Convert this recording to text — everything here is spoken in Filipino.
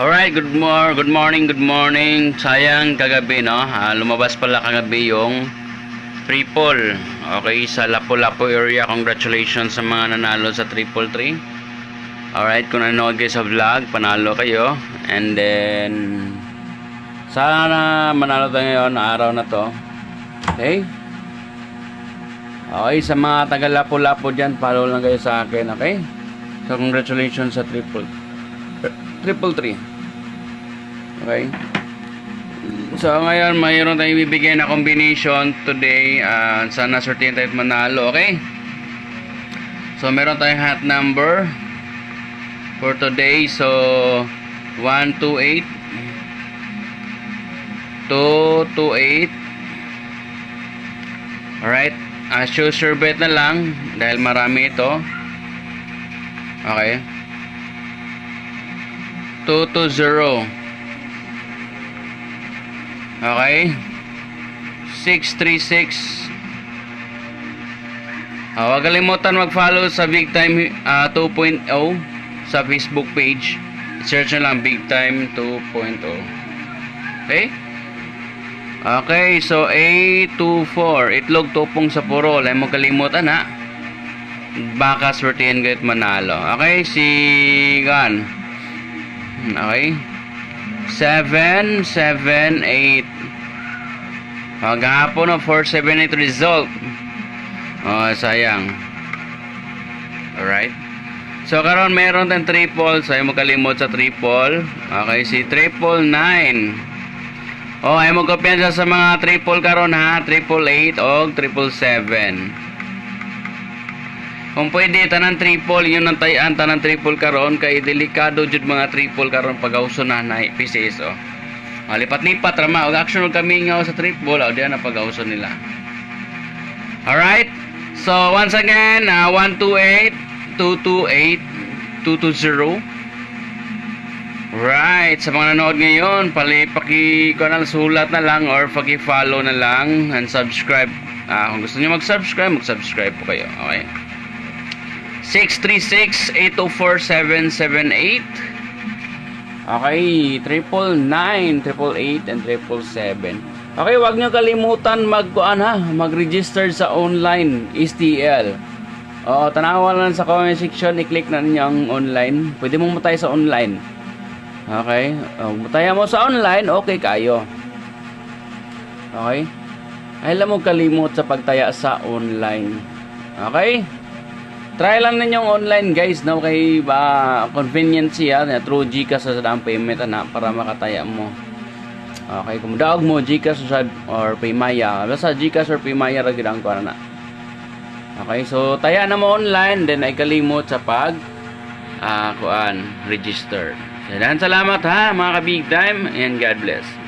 Alright, good morning, good morning, good morning. Sayang kagabi, no? Ah, lumabas pala kagabi yung triple. Okay, sa Lapu-Lapu area. Congratulations sa mga nanalo sa triple three. Alright, kung nanood kayo sa vlog, panalo kayo. And then, sana manalo tayo ngayon, araw na to. Okay? Okay, sa mga taga Lapu-Lapu dyan, follow lang kayo sa akin, okay? So, congratulations sa triple. Triple three. Okay? So, ngayon, mayroon tayong bibigyan na combination today. Uh, sana tayo at manalo, okay? So, meron tayong hot number for today. So, 1, 2, 8. 2, 2, 8. Alright. Uh, show sure bet na lang dahil marami ito. Okay. 2 to 0. Okay. 636. Ah, huwag kalimutan mag-follow sa Big Time ah, 2.0 sa Facebook page. Search na lang Big Time 2.0. Okay? Okay, so A24. Itlog tupong sa puro. Wala mo kalimutan ha. Baka swertihan kahit manalo. Okay, si Gan. Okay. 7, 7, 8. Maghapon no, 4, 7, 8 result. Oh, sayang. Alright. So, karon meron tayong triple. So, ayaw mo kalimot sa triple. Okay, si triple 9. Oh, ayaw mo kapiyansa sa mga triple karon ha. Triple 8 o triple 7. Kung pwede tanan triple yun ang tayan tanan triple karon kay delikado jud mga triple karon pag na na PCS oh. Ah, lipat-lipat rama og action kami nga sa triple oh, diyan na pag nila. Alright? So once again, uh, 128 228 220 Right, sa mga nanood ngayon, pali paki ko na sulat na lang or paki-follow na lang and subscribe. Ah, kung gusto niyo mag-subscribe, mag-subscribe po kayo. Okay? 636-804-778 Okay, triple nine, triple eight, and triple seven. Okay, wag niyo kalimutan mag ha, mag-register sa online STL. O, tanawa lang sa comment section, i-click na ninyo ang online. Pwede mo matay sa online. Okay? O, mataya mo sa online, okay kayo. Okay? Ay, alam mo kalimot sa pagtaya sa online. Okay? Try lang ninyong online guys no kay ba convenient siya na through GCash sa down payment na para makataya mo. Okay, kung mo GCash sa or Paymaya, basta GCash or Paymaya ra gid ang kuan na. Okay, so taya na mo online then ay kalimot sa pag ah kuan register. So, salamat ha mga ka big time and God bless.